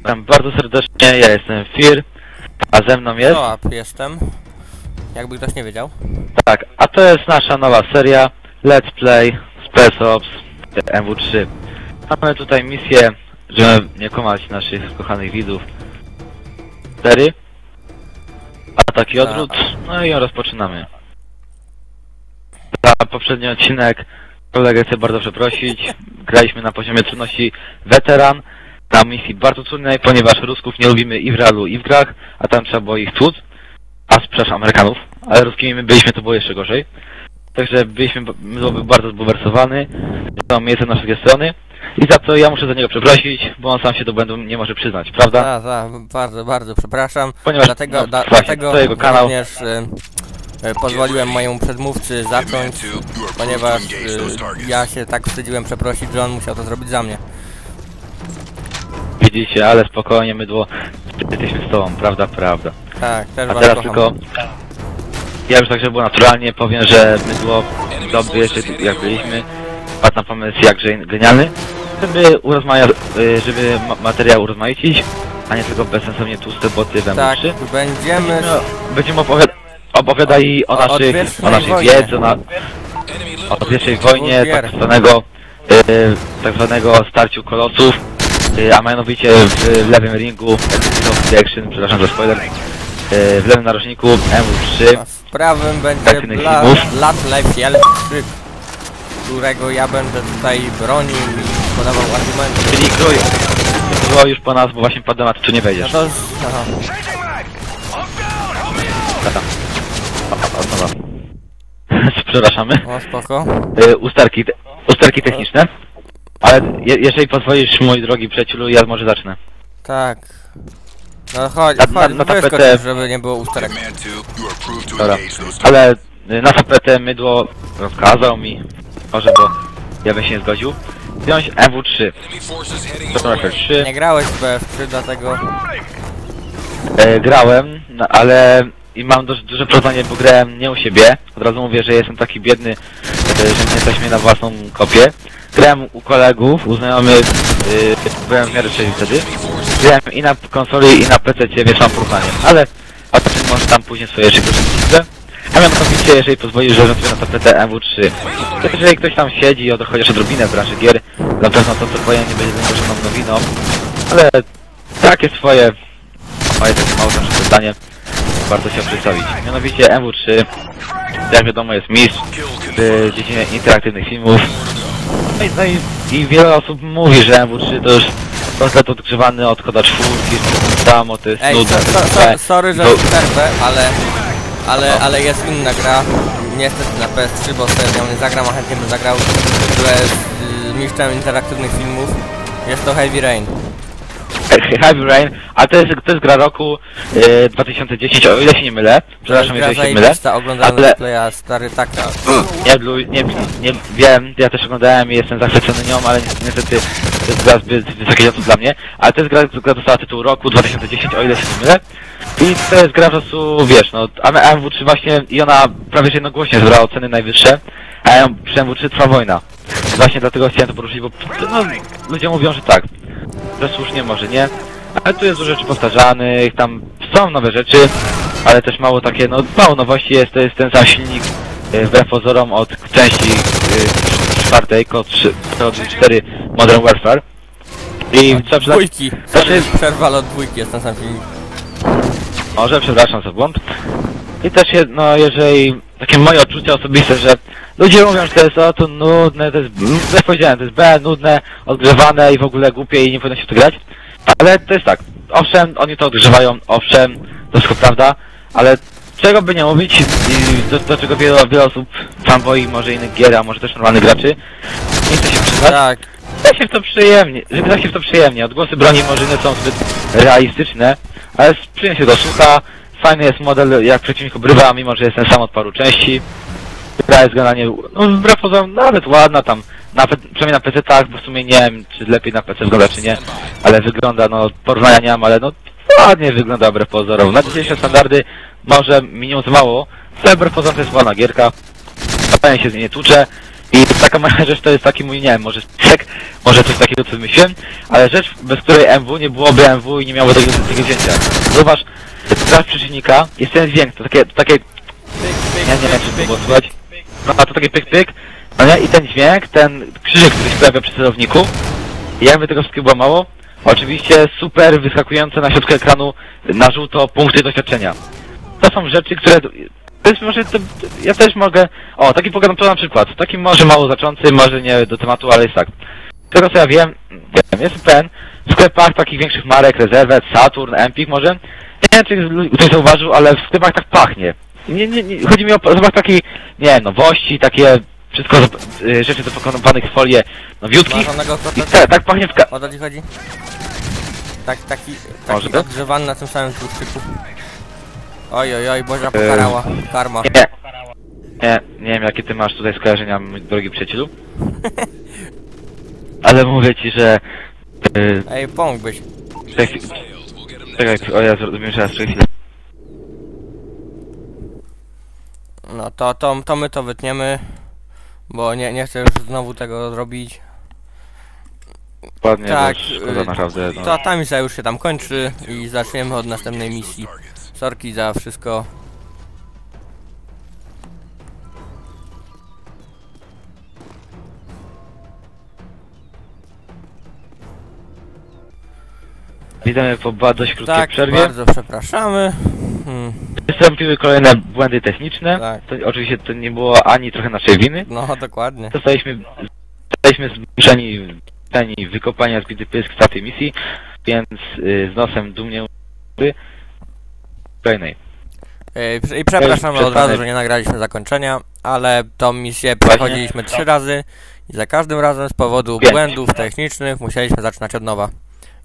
Witam bardzo serdecznie, ja jestem Fir, a ze mną jest... Joab jestem. Jakby ktoś nie wiedział. Tak, a to jest nasza nowa seria Let's Play Space Ops MW3. Mamy tutaj misję, żeby nie kłamać naszych kochanych widzów. 4. Atak i odwrót, no i ją rozpoczynamy. Za poprzedni odcinek kolegę chcę bardzo przeprosić. Graliśmy na poziomie trudności weteran. Na misji bardzo trudnej, ponieważ Rusków nie lubimy i w realu, i w grach, a tam trzeba było ich tłuc. A przepraszam, Amerykanów, ale Ruskimi my byliśmy, to było jeszcze gorzej. Także byliśmy, byłoby bardzo zbulwersowany, mam miejsce na wszystkie strony. I za to ja muszę za niego przeprosić, bo on sam się do błędu nie może przyznać, prawda? Tak, tak, bardzo, bardzo przepraszam. Ponieważ, dlatego no, da, właśnie, dlatego to jego kanał. również e, e, pozwoliłem mojemu przedmówcy zacząć, ponieważ e, ja się tak wstydziłem przeprosić, że on musiał to zrobić za mnie. Widzicie, ale spokojnie, mydło, jesteśmy z tobą, prawda, prawda. Tak, też A was teraz kocham. tylko, ja już tak, żeby było naturalnie, powiem, że mydło dobry jeszcze jak byliśmy, padł na pomysł jakże genialny, żeby y, żeby ma materiał urozmaicić, a nie tylko bezsensownie tłuste boty w M3. Tak, będziemy... No, będziemy opowiad opowiadali o O- o naszych, odwiecznej o naszej wojnie. wiedzy, o, na, o pierwszej wojnie, tak zwanego, y, tak zwanego starciu kolosów, a mianowicie w, lewym ringu, action, przepraszam za spoiler, y, w lewym narożniku MW3, A w prawym będzie Akcyjnych Bla, filmów. Blat Lefiel, którego ja będę tutaj bronił i podawał argumenty. czyli krój. Było już po nas, bo właśnie padłem, a ty tu nie No wejdziesz. to... Aha. Tata. O, o, nowa. Przepraszamy. O, spoko. Y, usterki, te, usterki techniczne. Ale je, jeżeli pozwolisz, mój drogi przyjacielu, ja może zacznę. Tak. No chodź, Na- na- chodź, na wyskocz, tapetę. żeby nie było usterek. Command 2, you are approved to Dobra. engage those Ale y, na tapetę mydło rozkazał mi, może bo ja bym się nie zgodził, wziąć MW3. enemy forces heading To your numer way. 3. Nie grałeś w BF3, dlatego... E, grałem, no, ale i mam dość duże porównanie, bo grałem nie u siebie. Od razu mówię, że jestem taki biedny, e, że nie stać mnie na własną kopię. Grałem u kolegów, u znajomych, y, byłem w miarę trzeźwy wtedy. Grałem i na konsoli, i na PC, mam porównanie. Ale o tym może tam później swoje jeszcze krótsze A mianowicie, jeżeli pozwolisz, że sobie na tapetę MW3. To jeżeli ktoś tam siedzi od, chociaż odrobinę w branży gier, na pewno to, co powiem, nie będzie żadną nowiną. Ale takie swoje, moje takie małe nasze zdanie, warto się przedstawić. Mianowicie MW3, jak wiadomo jest mistrz w dziedzinie interaktywnych filmów. No i, no i, i wiele osób mówi, że MW3 to już komplet odgrzewany od koda czwórki, samo, to jest Ej, nudne, so, źle. sorry, że To- przerwę, ale... Ale, ale jest inna gra, niestety na PS3, bo sobie nią nie zagram, a chętnie bym zagrał, która jest y, mistrzem interaktywnych filmów. Jest to Heavy Rain. Heavy Rain, ale to jest, to jest gra roku e, 2010, o ile się nie mylę, przepraszam jeżeli się mylę, oglądałem ale- playa stary taka. nie, blu- nie, nie wiem, ja też oglądałem i jestem zachwycony nią, ale ni- niestety to jest gra zbyt wysokiej lotu dla mnie, ale to jest gra, która dostała tytuł roku 2010, o ile się nie mylę. I to jest gra po prostu, wiesz, no, A- AMW3 właśnie i ona prawie że jednogłośnie zebrała oceny najwyższe, a ja- przy MW3 trwa wojna. Właśnie dlatego chciałem to poruszyć, bo no, ludzie mówią, że tak, że słusznie, może nie, ale tu jest dużo rzeczy powtarzanych, tam są nowe rzeczy, ale też mało takie, no mało nowości jest, to jest ten sam silnik e, wbrew pozorom od części e, czwartej, kod 3, kod 4 Modern Warfare. I trzeba przyznać, Dwójki. Sorry, Znaczy- przerwa, ale od dwójki jest ten sam może, przepraszam za błąd. I też, je, no jeżeli, takie moje odczucia osobiste, że ludzie mówią, że to jest o, to nudne, to jest, jak powiedziałem, to jest B, nudne, odgrzewane i w ogóle głupie i nie powinno się w to grać. Ale to jest tak, owszem, oni to odgrzewają, owszem, to wszystko prawda, ale czego by nie mówić i do, do czego wiele, wiele osób fanboi, może innych gier, a może też normalnych graczy, nie chce się przyznać, Tak, gra się w to przyjemnie, że gra się w to przyjemnie. Odgłosy broni może nie są zbyt realistyczne, ale przyjemnie się go słucha. Fajny jest model, jak przeciwnik obrywa, mimo że jest ten sam od paru części. Gra jest generalnie, no wbrew pozorom, nawet ładna tam, nawet, przynajmniej na PC tak, bo w sumie nie wiem, czy lepiej na PC wygląda, czy nie, ale wygląda, no, porównania nie mam, ale no, ładnie wygląda wbrew pozorom. Na dzisiejsze standardy może minimum za mało, ale wbrew pozorom to jest ładna gierka, fajnie się z niej nie tłucze I taka moja rzecz to jest taki mój, nie wiem, może stek, może coś takiego co wymyśliłem, ale rzecz, bez której MW nie byłoby MW i nie miało tego, tego wzięcia. Zobacz, teraz przeciwnika jest ten dźwięk, to takie, to takie, pyk, nie, wiem czy to było słychać, a to takie pyk pyk, no nie, i ten dźwięk, ten krzyżyk, który się pojawia przy celowniku, i jakby tego wszystkiego było mało, oczywiście super wyskakujące na środku ekranu na żółto punkty doświadczenia. To są rzeczy, które... To jest może... To, ja też mogę... O, taki pogadam to na przykład. Taki może mało znaczący, może nie do tematu, ale jest tak. Tego co ja wiem, wiem jest pen w sklepach takich większych marek, Rezerwet, Saturn, Empik może. Nie wiem, czy ktoś zauważył, ale w sklepach tak pachnie. Nie, nie, nie, chodzi mi o zapach takiej, nie nowości, takie wszystko, zap- y, rzeczy w folię nowiutkich. Marzonego I kotletu? tak, tak pachnie w ka- O co ci chodzi? Tak, taki, Może taki tak? odgrzewany na tym samym tłuszczyku. Oj, oj, oj, Bozia pokarała. Karma. Nie, nie, nie wiem jakie ty masz tutaj skojarzenia, mój drogi przyjacielu. Ale mówię ci, że... Yy, Ej, pomógłbyś. czekaj, czekaj, o ja zrozumiałem, że raz, czekaj chwilę. No to, to, to my to wytniemy. Bo nie, nie chcę już znowu tego zrobić. Ładnie, Tak, tak, szkoda y, naprawdę. No. To ta misja już się tam kończy i zaczniemy od następnej misji. Sorki za wszystko. Witamy po dość krótkiej Tak, przerwie. bardzo przepraszamy. Wystąpiły kolejne błędy techniczne. Tak. To, oczywiście to nie było ani trochę naszej winy. no dokładnie. Zostaliśmy, zostaliśmy zmuszeni zmuszeni wykopania zbity pysk z tej misji, więc y, z nosem dumnie kolejnej. Ej, prze- I przepraszamy od razu, że nie nagraliśmy zakończenia, ale tą misję przechodziliśmy trzy razy i za każdym razem z powodu Pięć. błędów technicznych musieliśmy zaczynać od nowa.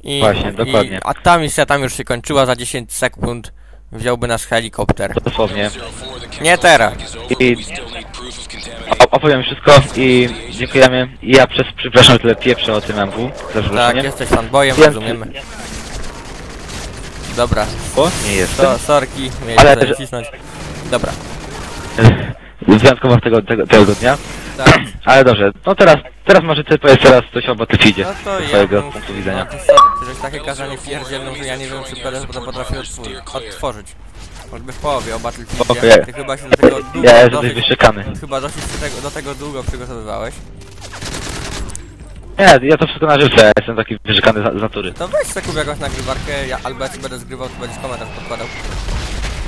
I, Właśnie, dokładnie. I, a ta misja tam już się kończyła za 10 sekund. Wziąłby nas helikopter. Dosłownie. Nie teraz. I o- opowiem wszystko i dziękujemy. I ja przez, przepraszam, tyle pieprzę o tym MW. Za Tak, jesteś fanboyem, Wiem, rozumiemy. Dobra, Bo nie jestem. to sorki, mieli Ale cisnąć. Dobra, Wyjątkowo tego, tego, tego dnia. Tak. Ale dobrze, no teraz, teraz może ty powiedz teraz coś o Battlefieldzie. No to ja swojego bym- punktu widzenia. No to sorry, żeś takie kazanie pierdzielną, że ja nie wiem czy PLS to potrafi otwór- odtworzyć. Choćby w połowie o Battlefieldzie. ja- Ty chyba się do tego długo, Ja jestem dosyć, wyszykany. chyba dosyć się tego, do tego długo przygotowywałeś. Nie, ja to wszystko na żywce, ja jestem taki wyszykany z, z natury. To weź sobie kup jakąś nagrywarkę, ja albo ja ci będę zgrywał, to będziesz komentarz podkładał.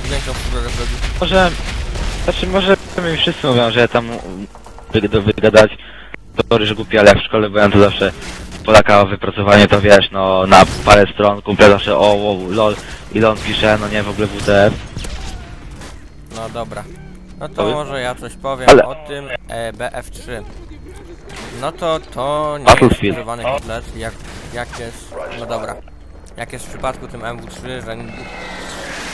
Większą figurę zrobił. Może, znaczy może mi wszyscy mówią, że ja tam do wygadać to że głupi, ale jak w szkole byłem to zawsze Polaka o wypracowanie to wiesz, no na parę stron kumple zawsze o wow, lol ile on pisze, no nie w ogóle WTF. No dobra. No to Powiem? może ja coś powiem Ale- o tym e, BF3. No to to nie Battlefield. jest używany kotlet, jak, jak jest, no dobra. Jak jest w przypadku tym MW3, że n-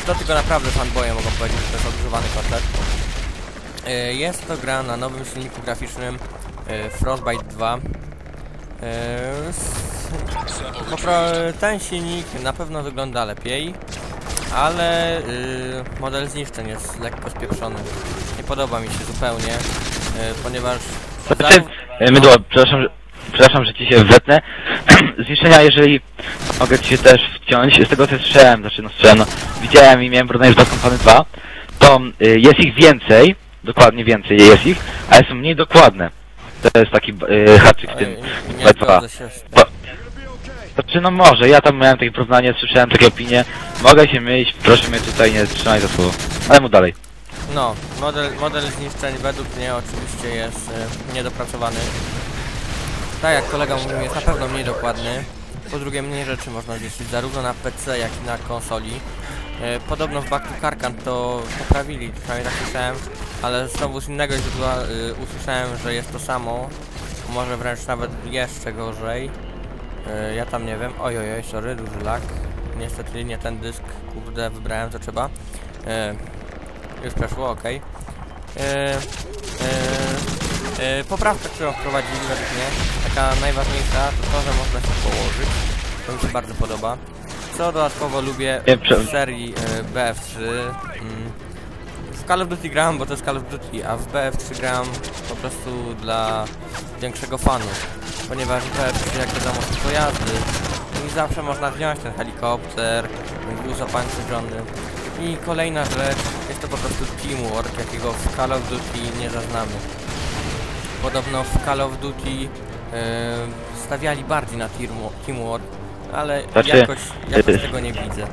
to tylko naprawdę fanboye mogą powiedzieć, że to jest odgrzewany kotlet. E, Jest to gra na nowym silniku graficznym e, Frostbite 2. E, Ten silnik na pewno wygląda lepiej, ale y, model zniszczeń jest lekko spieprzony. Nie podoba mi się zupełnie, ponieważ... Znaczy, mydło, przepraszam, że, przepraszam, że ci się wetnę. Zniszczenia, jeżeli mogę ci się też wciąć, z tego co słyszałem, znaczy no słyszałem, no, widziałem i miałem z Bad Company 2, to y, jest ich więcej, dokładnie więcej jest ich, ale są mniej dokładne. To jest taki y, haczyk w tym Oj, nie Bad 2. zgodzę się z tym. Bo- Znaczy no może, ja tam miałem takie porównanie, słyszałem takie opinie, mogę się mylić, proszę mnie tutaj nie trzymaj za słowo. Ale mu dalej. No, model, model zniszczeń według mnie oczywiście jest y, niedopracowany. Tak jak kolega mówił, jest na pewno mniej dokładny. Po drugie, mniej rzeczy można zniszczyć zarówno na PC, jak i na konsoli. Y, podobno w Back to Karkan to poprawili, przynajmniej tak słyszałem, ale znowu z innego źródła y, usłyszałem, że jest to samo. Może wręcz nawet jeszcze gorzej. Y, ja tam nie wiem. Oj, oj, sorry, duży lag. Niestety nie ten dysk, kurde, wybrałem co trzeba. Y, już przeszło, ok. E, e, poprawka, którą wprowadzili według mnie, taka najważniejsza, to to, że można się położyć. To mi się bardzo podoba. Co dodatkowo lubię w serii e, BF3. W Call of Duty gram, bo to jest Call of Duty, a w BF3 gram po prostu dla większego fanu. Ponieważ BF3 jak wiadomo są pojazdy i zawsze można wziąć ten helikopter, wóz opancerzony. I kolejna rzecz, jest to po prostu teamwork, jakiego w Call of Duty nie zaznamy. Podobno w Call of Duty e, stawiali bardziej na teamwo- teamwork, ale Znaczy, jakoś, jakoś tego nie widzę.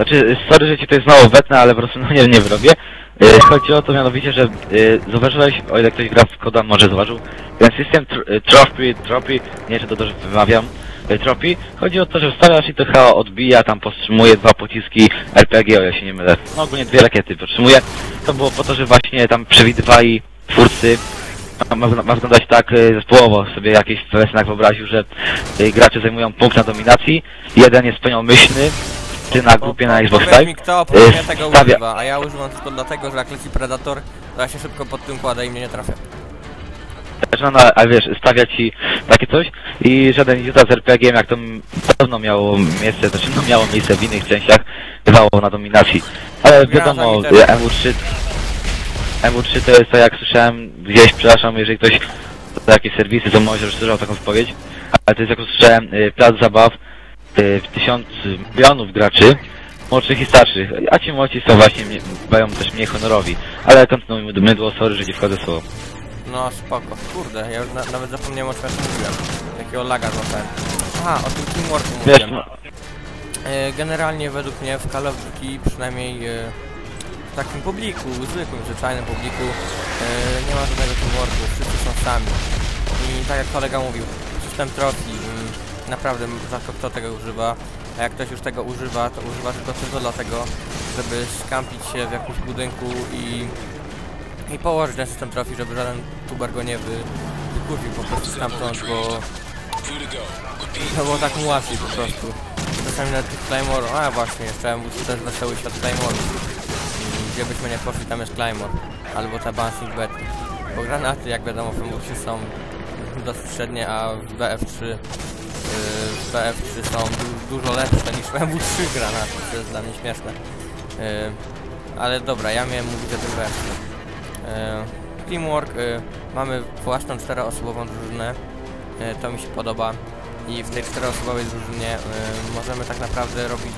Znaczy, sorry, że ci to jest mało wetnę, ale po prostu no nie, nie wyrobię. E, Chodzi o to mianowicie, że e, zauważyłeś, o ile ktoś gra w koda może zauważył, ten system tr e, trophy, trophy, nie czy to dobrze wymawiam, trophy, chodzi o to, że wstawiasz i to chyba odbija, tam powstrzymuje dwa pociski RPG, o ile się nie mylę. No ogólnie dwie rakiety powstrzymuje. To było po to, że właśnie tam przewidywali twórcy, ma, ma, wyglądać tak e, zespołowo, sobie jakiś znak wyobraził, że gracze zajmują punkt na dominacji, jeden jest pełnomyślny, ty na grupie na Xbox Live, mi kto oprócz y, tego stawia- używa, a ja używam tylko dlatego, że jak leci Predator, to ja się szybko pod tym kładę i mnie nie trafia. zaczyna, a wiesz, stawia ci takie coś i żaden idiota z RPG, jak to m- dawno miało miejsce, znaczy no miało miejsce w innych częściach, bywało na dominacji. Ale wiadomo, za literę. MW3, MW3 to jest to jak słyszałem gdzieś, przepraszam, jeżeli ktoś to jakieś serwisy, to może już słyszał taką wypowiedź, ale to jest jak usłyszałem, y, plac zabaw w tysiąc milionów graczy, młodszych i starszych, a ci młodsi są właśnie, bywają też mniej honorowi. Ale kontynuujmy mydło, sorry, że ci wchodzę słowo. No spoko, kurde, ja już na, nawet zapomniałem o czym ja mówiłem. Jakiego laga złapałem. Aha, o tym teamworku Wiesz, mówiłem. no, E, generalnie według mnie w Call of Duty, przynajmniej e, w takim publiku, zwykłym, zwyczajnym publiku, e, nie ma żadnego teamworku, wszyscy są sami. I tak jak kolega mówił, system trofi, naprawdę rzadko kto tego używa, a jak ktoś już tego używa, to używa tylko tylko dlatego, żeby skampić się w jakimś budynku i, i położyć ten system trofi, żeby żaden tuber go nie wy, wykurwił po prostu stamtąd, bo no bo tak mu łatwiej po prostu. Czasami na tych Claymore, a właśnie, jeszcze MWC jest wesoły świat Claymore. Gdzie byśmy nie poszli, tam jest Claymore. Albo ta Bouncing Betty. Bo granaty, jak wiadomo, w MWC są dosyć średnie, a w BF3 w BF3 są du dużo lepsze niż w MW3 granaty, to jest dla mnie śmieszne. Yy, ale dobra, ja miałem mówić o tym BF3. Yy, teamwork, yy, mamy własną czteroosobową drużynę, to mi się podoba i w tej czteroosobowej drużynie możemy tak naprawdę robić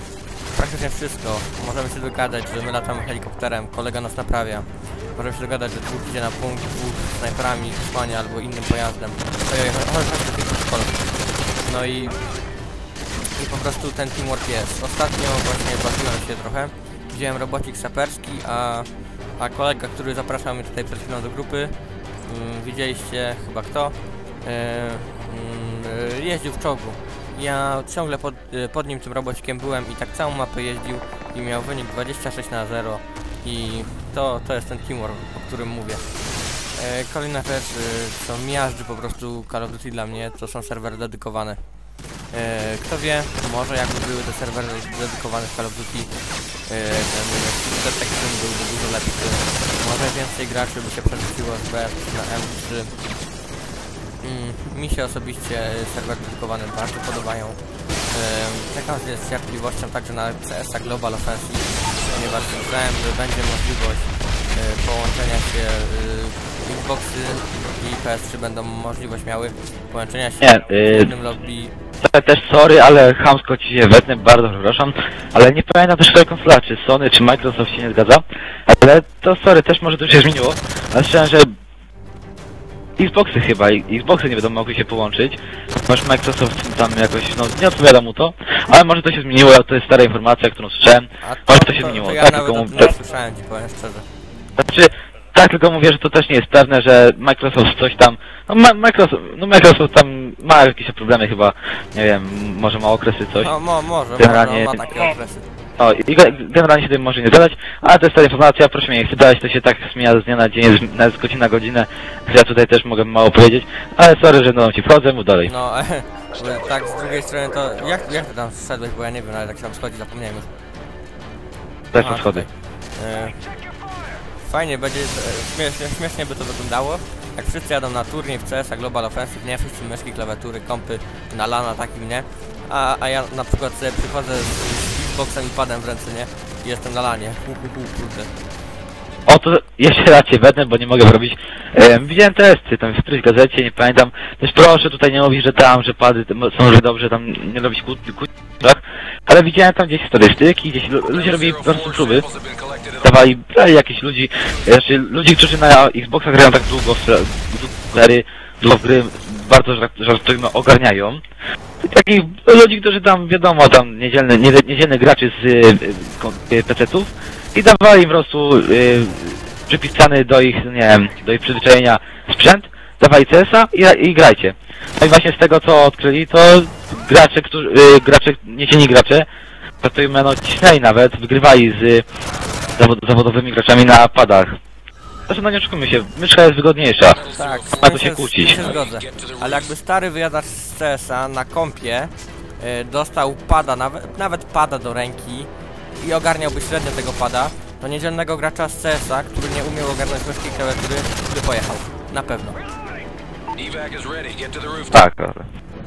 praktycznie wszystko. Możemy się dogadać, że my latamy helikopterem, kolega nas naprawia. Możemy się dogadać, że dwóch idzie na punkt, dwóch snajperami, szpanie albo innym pojazdem. Ojej, chodź, chodź, chodź tej szkoły. No i, i po prostu ten teamwork jest. Ostatnio właśnie bawiłem się trochę. Wziąłem robocik saperski, a, a kolega, który zapraszał mnie tutaj przed chwilą do grupy, mm, widzieliście chyba kto, mm, e, jeździł w czołgu. Ja ciągle pod, e, pod nim tym robocikiem byłem i tak całą mapę jeździł i miał wynik 26 na 0 i to, to jest ten teamwork, o którym mówię. E, kolejna rzecz, e, co miażdży po prostu Call of Duty dla mnie, to są serwery dedykowane. E, kto wie, może jakby były te serwery dedykowane w Call of Duty, e, ten detektywny byłby dużo lepszy. Może więcej graczy by się przerzuciło z BF na M3. Mm, mi się osobiście serwery dedykowane bardzo podobają. Czekam z niecierpliwością także na CS Global Offensive, ponieważ słyszałem, że będzie możliwość połączenia się Xboxy i PS3 będą możliwość miały połączenia się Nie, w y, jednym lobby. te- też sorry, ale chamsko ci się wetnę, bardzo przepraszam, ale nie pamiętam też której konsola, czy Sony, czy Microsoft się nie zgadza, ale to sorry, też może to się zmieniło, ale słyszałem, że Xboxy chyba, i- Xboxy nie będą mogły się połączyć, może Microsoft tam jakoś, no nie odpowiada mu to, ale może to się zmieniło, to jest stara informacja, którą słyszałem, A Może to się zmieniło, To ja tak, tylko o tym mów- nie słyszałem ci powiem szczerze. Znaczy, tak, tylko mówię, że to też nie jest pewne, że Microsoft coś tam, no Ma Microsoft, no Microsoft tam ma jakieś problemy chyba, nie wiem, może ma okresy coś. No mo, może, Generalnie- może, ma takie okresy. No i ge- generalnie się tym może nie zgadać, ale to jest ta informacja, proszę mnie nie chwytać, to się tak zmienia z dnia na dzień, z, z godziny na godzinę, ja tutaj też mogę mało powiedzieć, ale sorry, że no ci wchodzę, mów dalej. No, tak z drugiej strony to, jak, jak ty tam zszedłeś, bo ja nie wiem, ale jak się tam schodzi, zapomniałem już. Tak Aha, są schody. tutaj. E, fajnie będzie, śmiesznie, śmiesznie by to wyglądało, jak wszyscy jadą na turniej w CS, Global Offensive, nie? Wszyscy myszki, klawiatury, kompy na lana takim, nie? A, a ja na przykład sobie przychodzę z, z Xboxem i padem w ręce, nie? I jestem na lanie. Hu, hu, hu, kurde. O, to jeszcze raz cię wetnę, bo nie mogę zrobić. E, widziałem testy, tam w którejś gazecie, nie pamiętam. Też proszę tutaj nie mówić, że tam, że pady są, że dobrze tam nie robić kłótni, tak? Ale widziałem tam gdzieś statystyki, gdzieś lu- ludzie robili po prostu próby. Dawali, brali ludzi, znaczy ludzi, którzy na Xboxa grają tak długo w gry, długo gry, bardzo żart- żartujmy, ogarniają. Takich ludzi, którzy tam, wiadomo, tam niedzielny, nie, niedzielny graczy z y, y, y, PC-ów i dawali im po prostu y, przypisany do ich, nie wiem, do ich przyzwyczajenia sprzęt, dawali CS-a i, i grajcie. No i właśnie z tego co odkryli, to gracze, którzy, y, gracze, niesieni gracze, praktykujmy, no cisnęli nawet, wygrywali z y, zawod, zawodowymi graczami na padach. Zresztą no nie oszukujmy się, myszka jest wygodniejsza. Tak, Ma tu tym się kłócić. się zgodzę. Ale jakby stary wyjadacz z CS-a na kompie y, dostał pada, nawet, nawet pada do ręki i ogarniałby średnio tego pada, to niedzielnego gracza z CS-a, który nie umiał ogarnąć myszki klawiatury, by pojechał. Na pewno. The rooftop. Tak,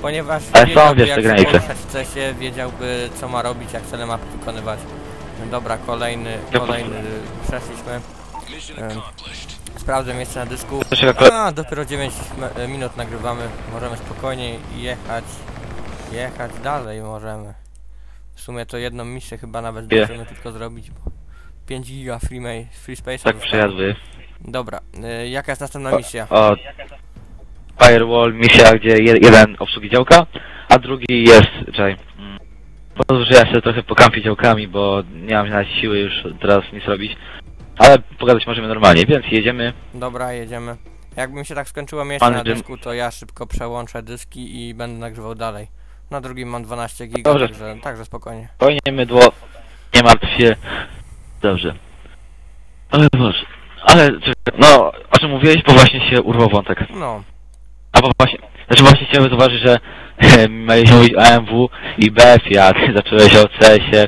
Ponieważ Ale są, granice. poruszać w CS-ie, wiedziałby co ma robić, jak cele mapy wykonywać. Dobra, kolejny, kolejny przeszliśmy. Um. Sprawdzę miejsce na dysku. A, dopiero 9 me- minut nagrywamy. Możemy spokojnie jechać. Jechać dalej możemy. W sumie to jedną misję chyba nawet Nie. zdążymy tylko zrobić, bo 5 giga free, ma- free space. tak przejazdy. Dobra, y, jaka jest następna misja? O, Firewall, misja, gdzie je, jeden obsługi działka, a drugi jest, czekaj, mm, pozwól, że ja się trochę pokampię działkami, bo nie mam na siły już teraz nic robić, ale pogadać możemy normalnie, więc jedziemy. Dobra, jedziemy. Jakby mi się tak skończyło miejsce Pan na Dym- dysku, to ja szybko przełączę dyski i będę nagrywał dalej. Na drugim mam 12 giga, Dobrze. także, także spokojnie. Spokojnie mydło, nie martw się. Dobrze. Ale Boże, ale, czekaj, no, o czym mówiłeś, bo właśnie się urwał wątek. No, A bo właśnie, znaczy właśnie chciałem zauważyć, że miałeś mówić o AMW i BF, jak zacząłeś o CS-ie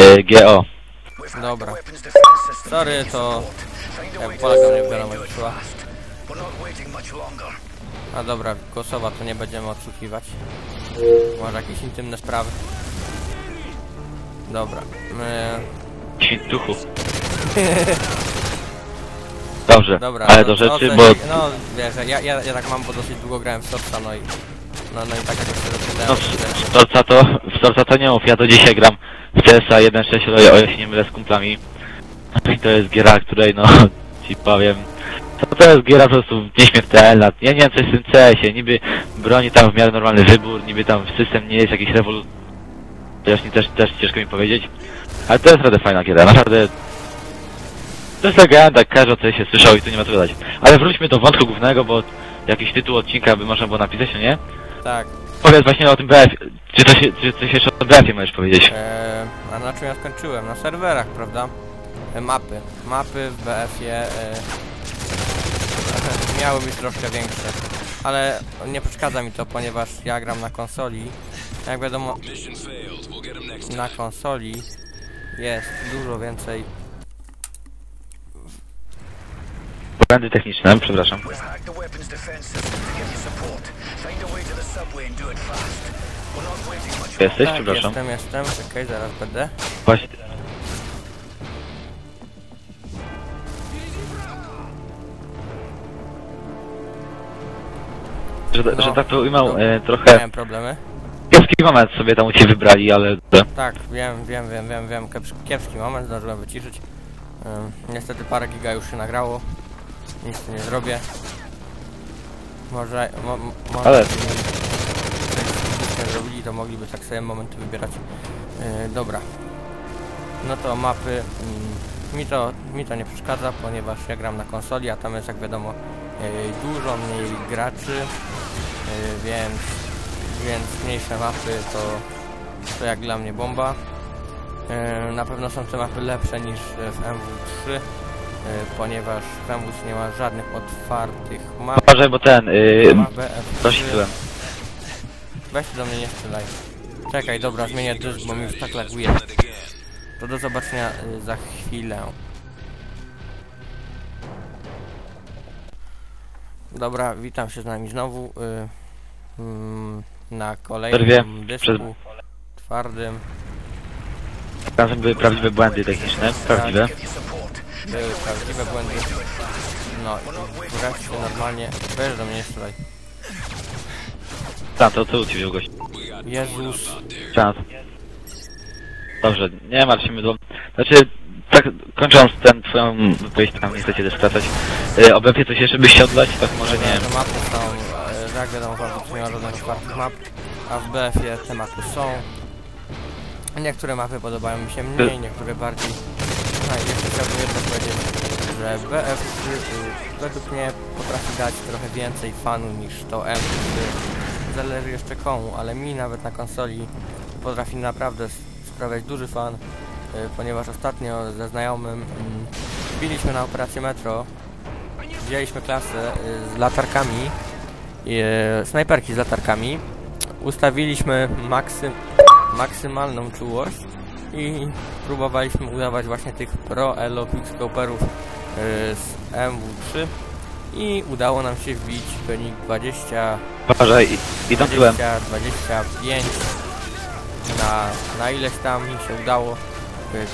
y, GO. dobra. Sorry, to... Jak kolega mnie w wiadomość wyszła. A dobra, głosowa to nie będziemy odsłuchiwać. Może jakieś intymne sprawy. Dobra. My... Świntuchu. Dobrze, Dobra, ale no, do rzeczy, no, bo No, wiesz, ja, ja, ja tak mam, bo dosyć długo grałem w Sorsa, no i... No, no i tak jak się no, rozpoczynałem, w w Storca to, w Storca to nie mów, ja do dzisiaj gram w CSa 1.6, o ile się nie mylę z kumplami. I to jest giera, której no, ci powiem, to, to jest giera po prostu nieśmiertelna. Ja nie wiem co jest w tym CS-ie, niby broni tam w miarę normalny wybór, niby tam system nie jest jakiś rewolucyjny. Chociaż też, też ciężko mi powiedzieć. Ale to jest naprawdę fajna giera, naprawdę To jest legenda, każdy o się słyszał i tu nie ma co dodać. Ale wróćmy do wątku głównego, bo jakiś tytuł odcinka by można było napisać, no nie? Tak. Powiedz właśnie o tym BF. Czy coś, czy coś jeszcze o BF-ie możesz powiedzieć? E, a na czym ja skończyłem? Na serwerach, prawda? E, mapy. Mapy w BF-ie e, miały być troszkę większe. Ale nie przeszkadza mi to, ponieważ ja gram na konsoli. Jak wiadomo, na konsoli jest dużo więcej Błędy techniczne, przepraszam. Jesteś, Tak, przepraszam. jestem, jestem. Czekaj, zaraz będę. Właśnie. Że, No. że tak to ujmał e, trochę Miałem problemy. kiepski moment sobie tam u Ciebie wybrali, ale Tak, wiem, wiem, wiem, wiem, wiem. Kiepski, kiepski moment, zdążyłem wyciszyć. Ym, niestety parę giga już się nagrało. Nic tu nie zrobię. Może, mo, mo, może Ale- nie zrobili, to mogliby tak sobie momenty wybierać. Yy, dobra. No to mapy. mm, mi, to, mi to nie przeszkadza, ponieważ ja gram na konsoli, a tam jest jak wiadomo dużo mniej graczy, więc, więc mniejsze mapy to, to jak dla mnie bomba. Na pewno są te mapy lepsze niż w MW3, yy, ponieważ w MW3 nie ma żadnych otwartych map. uważaj, bo ten, yy, Ma BF3. dość tyłem. Weź do mnie nie strzelaj. Czekaj, dobra, zmienię dysk, bo mi już tak laguje. To do zobaczenia y, za chwilę. Dobra, witam się z nami znowu y, mm, na kolejnym Przerwie dysku przez- twardym. Razem były prawdziwe błędy techniczne, prawdziwe. you support. były prawdziwe błędy. No i wreszcie normalnie, weź do mnie nie strzelaj. Tam, to co ci wziął gość? Jezus, Szans. Dobrze, nie martw się mydło. Znaczy, tak kończąc ten twoją wypowiedź, tam nie chcecie skracać. Yy, obecnie coś jeszcze byś się odlać? Tak może nie wiem. Te mapy są, e, jak wiadomo, bardzo przymiarowane otwartych map, a w BF-ie te mapy są. Niektóre mapy podobają mi się mniej, niektóre bardziej. No i jeszcze chciałbym jedno powiedzieć, że BF y, według mnie potrafi dać trochę więcej fanu niż to M3. Zależy jeszcze komu, ale mi nawet na konsoli potrafi naprawdę sprawiać duży fan, y, ponieważ ostatnio ze znajomym mm, biliśmy na operację Metro. Wzięliśmy klasę y, z latarkami, y, snajperki z latarkami, ustawiliśmy maksy, maksymalną czułość i próbowaliśmy udawać właśnie tych Pro Elo Quickscoperów y, z MW3 i udało nam się wbić wynik 20, Uważaj, idą tyłem. 20, 25 na, na ileś tam mi się udało. y,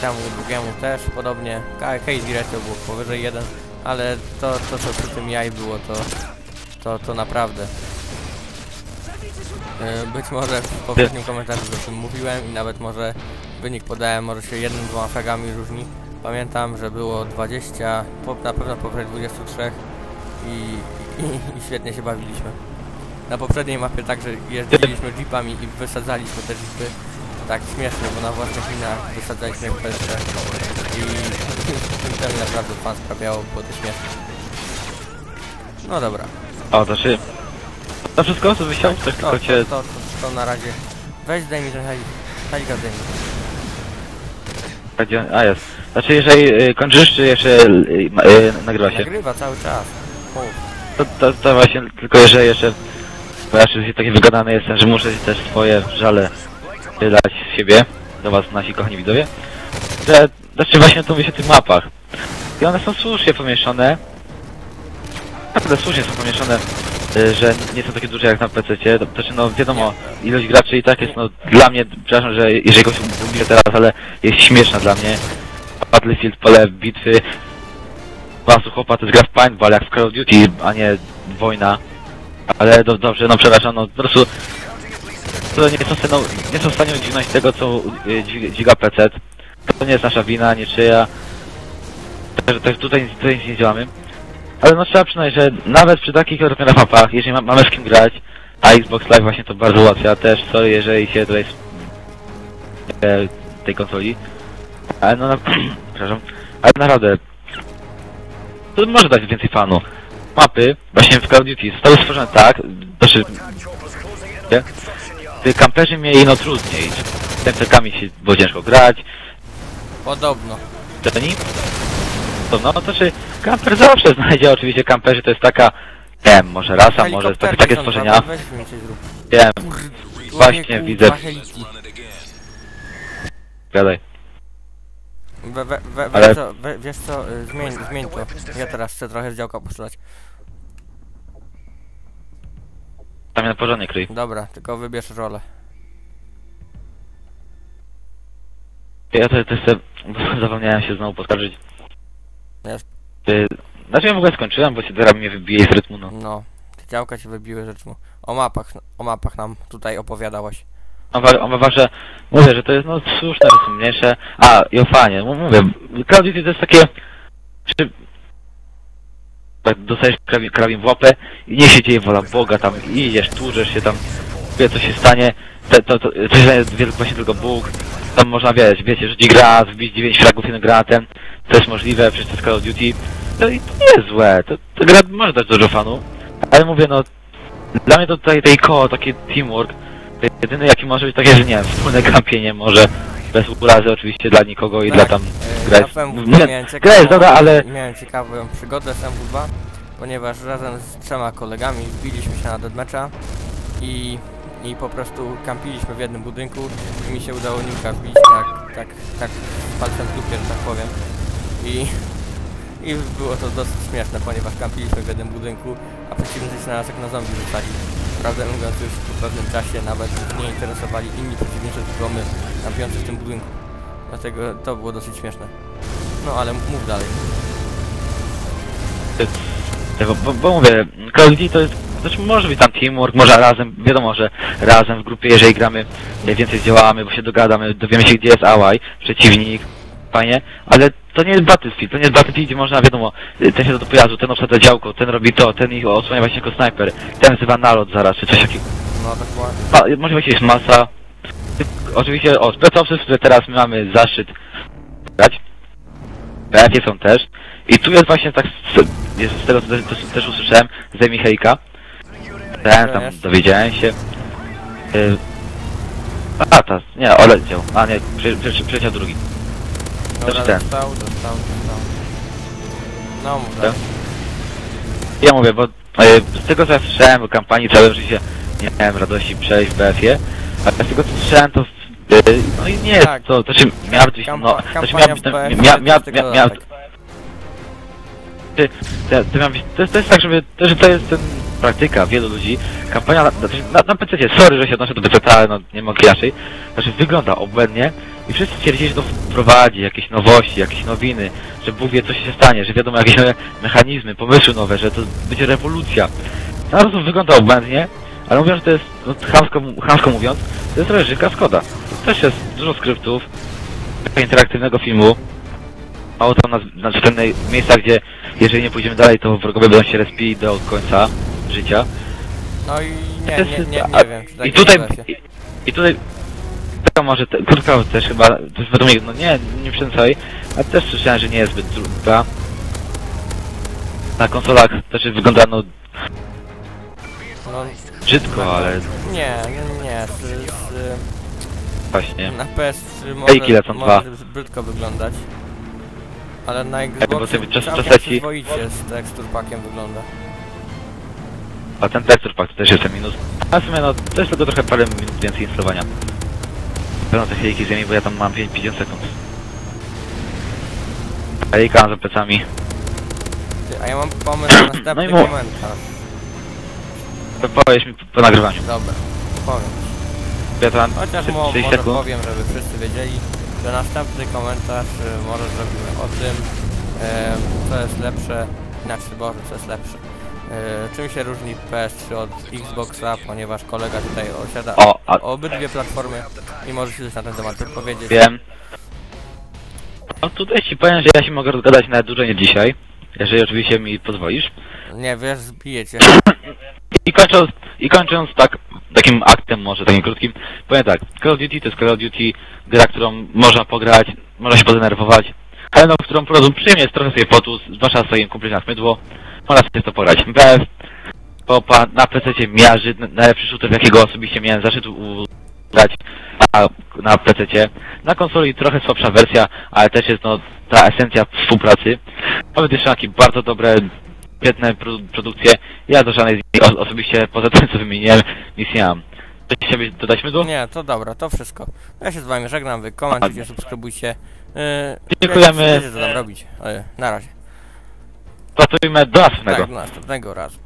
temu drugiemu też podobnie. Case Ratio było powyżej 1 ale to, to co przy tym jaj było to to, to naprawdę. Y, być może w poprzednim komentarzu o tym mówiłem i nawet może wynik podałem może się jednym, dwoma fragami różni. Pamiętam, że było 20 po, na pewno powyżej 23 i, i, i świetnie się bawiliśmy. Na poprzedniej mapie także jeździliśmy jeepami i wysadzaliśmy te jeepy. Tak śmiesznie, bo na własnych linach wysadzaliśmy Polsce i to mi naprawdę fan sprawiało, było to śmieszne. No dobra, O, znaczy... To wszystko, co chciał? Tak to, to, cię... to, to, to na razie. Weź daj mi ten helik, helika zdejmij. A, jest. Znaczy, jeżeli y, kończysz, czy jeszcze y, y, nagrywa się? Nagrywa cały czas. To, to, to właśnie, tylko jeżeli jeszcze... Bo ja rzeczywiście taki wygadany jestem, że muszę też swoje żale wydać z siebie, do was, nasi kochani widzowie, że... Znaczy właśnie tu mówię o tych mapach. I one są słusznie pomieszczone. Naprawdę słusznie są pomieszczone, y, że nie są takie duże jak na PC. To znaczy, no wiadomo, ilość graczy i tak jest, no dla mnie, przepraszam, że jeżeli kogoś mówię teraz, ale jest śmieszna dla mnie. Battlefield, pole bitwy, Pasu chłopa to jest gra w paintball jak w Call of Duty, a nie wojna. Ale do, dobrze, no przepraszam, no po prostu to nie są, stanie- no, nie są w stanie udźwignąć tego, co y, dźwig- dźwiga PC. To nie jest nasza wina, niczyja. Także tak, tutaj, tutaj nic nie działamy. Ale no trzeba przyznać, że nawet przy takich rozmiarach mapach, jeżeli ma, mamy z kim grać, a Xbox Live właśnie to bardzo ułatwia też, sorry, jeżeli się tutaj e, tej konsoli. Ale no, na, przepraszam, ale naprawdę, to może dać więcej fanu. Mapy, właśnie w Call of Duty, zostały stworzone tak, znaczy, kamperzy mieli no trudniej, z tempelkami się było ciężko grać, Podobno. Deni? To no, to czy kamper zawsze znajdzie, oczywiście kamperzy to jest taka, nie wiem, może rasa, może takie, Helikopterki takie są, stworzenia, prawda? Weź mi coś zrób. wiem, właśnie Człowieku, widzę, gadaj. We, we, we, Ale- wiesz co, we, wiesz co, y, zmień, zmień to. Ja teraz chcę trochę z działka postrzelać. Tam na porządnie kryj. Dobra, tylko wybierz rolę. Ja to, to chcę, zapomniałem się znowu poskarżyć. Ty, znaczy ja w ogóle skończyłem, bo się teraz mnie wybije z rytmu, no. No, te działka ci wybiły rzecz mu. O mapach, o mapach nam tutaj opowiadałaś. On uważa, że mówię, że to jest no słuszne, że są mniejsze. A, i o fanie, mówię, Call of Duty to jest takie, że tak dostajesz krabi- karabin w łapę i nie się dzieje wola Boga, tam. Idziesz, tłuczesz się tam, wie co się stanie, to, to, to, to wielko- właśnie tylko Bóg, tam można wiedzieć, wiecie, rzucić granat, wbić 9 fragów jednym granatem, to jest możliwe, przecież to Call of Duty, no i to nie jest złe, to, to gra może dać dużo fanu, ale mówię, no, dla mnie to tutaj tej koło, takie teamwork, Jedyny jaki może być takie, że nie wiem, wspólne kampienie może bez urazy oczywiście dla nikogo i Tak, dla tam e, ja powiem, nie, miałem jest dobra, ale Miałem ciekawą przygodę z MW2, ponieważ razem z trzema kolegami wbiliśmy się na deadmatcha i, i po prostu kampiliśmy w jednym budynku i mi się udało Ninka wbić tak, tak, tak palcem w dupie, że tak powiem. I, I było to dosyć śmieszne, ponieważ kampiliśmy w jednym budynku, a przeciwnicy się na nas jak na zombie rzucali. Prawdę mówiąc już po pewnym czasie nawet nie interesowali inni przeciwnicy, tylko my kampiący w tym budynku. Dlatego to było dosyć śmieszne. No ale mów dalej. Bo, bo, bo mówię, Call of Duty to jest, znaczy może być tam teamwork, może razem, wiadomo, że razem w grupie, jeżeli gramy, e, więcej zdziałamy, bo się dogadamy, dowiemy się gdzie jest ally, przeciwnik, fajnie, ale to nie jest Battlefield, to nie jest Battlefield, gdzie można, wiadomo, ten się do pojazdu, ten obsadza działko, ten robi to, ten ich odsłania właśnie jako snajper, ten wzywa nalot zaraz, czy coś takiego. No dokładnie. Ma, możliwości jest masa. Oczywiście, o, Spec Opsy, które teraz my mamy zaszczyt grać. BF są też. I tu jest właśnie tak, z, jest z tego co też, też, usłyszałem, ze Michejka. Ten tam dowiedziałem się. Y, a, ta, nie, oleciał. A nie, przyleciał drugi. Dobra, ten. dostał, dostał, dostał. No mów Tak? dalej. Ja mówię, bo y, z tego co ja słyszałem o kampanii całym życie nie miałem radości przejść w BF-ie, ale z tego co słyszałem to y, no i nie Tak. to, to znaczy miała być, Kampa- no, znaczy kampania miała być, w BF-ie mia, to tylko dodatek. ty, to, to, miała być, to, jest, to jest tak, żeby, to, że to jest ten praktyka wielu ludzi, kampania na, znaczy na, na PC, sorry, że się odnoszę do PC, ale no nie mogę inaczej, znaczy wygląda obłędnie i wszyscy twierdzili, że to wprowadzi jakieś nowości, jakieś nowiny, że Bóg wie co się stanie, że wiadomo jakieś nowe mechanizmy, pomysły nowe, że to będzie rewolucja. Na razie to wygląda obłędnie, ale mówią, że to jest, no, chamsko, chamsko mówiąc, to jest trochę żywka szkoda. To też jest dużo skryptów, interaktywnego filmu, mało tam na, na względnej miejsca, gdzie jeżeli nie pójdziemy dalej, to wrogowie będą się respili do końca życia. No i nie, nie, nie, a- nie wiem, czy tak I tutaj, i, i tutaj, taka może, te, krótka też chyba, jest według mnie, no nie, nie przęcaj, ale też słyszałem, że nie jest zbyt trudna. Na konsolach też wygląda no No, brzydko, ale nie, nie, nie. Z, z, właśnie. na PS3 Fejki może, może dwa. brzydko wyglądać. Ale na bo Xboxie sobie czas- całkiem czaseci- przyzwoicie z teksturpakiem wygląda. A ten tekstur pack to też jest ten minus. A w sumie no, to jest tylko trochę parę minut więcej instalowania. Pewno te chwilki zjemi, bo ja tam mam 5 50 sekund. Hejka za plecami. Ty, a ja mam pomysł na następny No mu- komentarz. To powiesz mi po nagrywaniu. Dobra, powiem. Ja tam Chociaż mo, 6 może sekund. powiem, żeby wszyscy wiedzieli, że następny komentarz y, może zrobimy o tym, e, co jest lepsze, znaczy Boże, co jest lepsze. E, czym się różni PS3 od Xboxa, ponieważ kolega tutaj osiada O, a obydwie platformy i może się coś na ten temat wypowiedzieć. wiem. No tutaj ci powiem, że ja się mogę rozgadać nawet dłużej niż dzisiaj. Jeżeli oczywiście mi pozwolisz. Nie, wiesz, zbiję cię. I kończąc, i kończąc tak, takim aktem może, takim krótkim, powiem tak, Call of Duty to jest Call of Duty, gra, którą można pograć, można się podenerwować, ale no, którą prostu przyjemnie trochę sobie potu, zwłaszcza swoim kumplem na smydło, można sobie to pograć. BF, popa, na PC miarzy, najlepszy shooter, w jakiego osobiście miałem zaszczyt grać na, na PC. Na konsoli trochę słabsza wersja, ale też jest no ta esencja współpracy. Mamy też takie bardzo dobre świetne produ- produkcje. Ja do żadnej z nich osobiście poza tym co wymieniłem nic nie mam. Coś chciałbyś dodać mydło? Nie, to dobra, to wszystko. Ja się z wami żegnam, wy komentujcie, subskrybujcie. Yy, Dziękujemy. Wiecie co tam robić. E, na razie. Pracujmy do następnego. Tak, do następnego razu.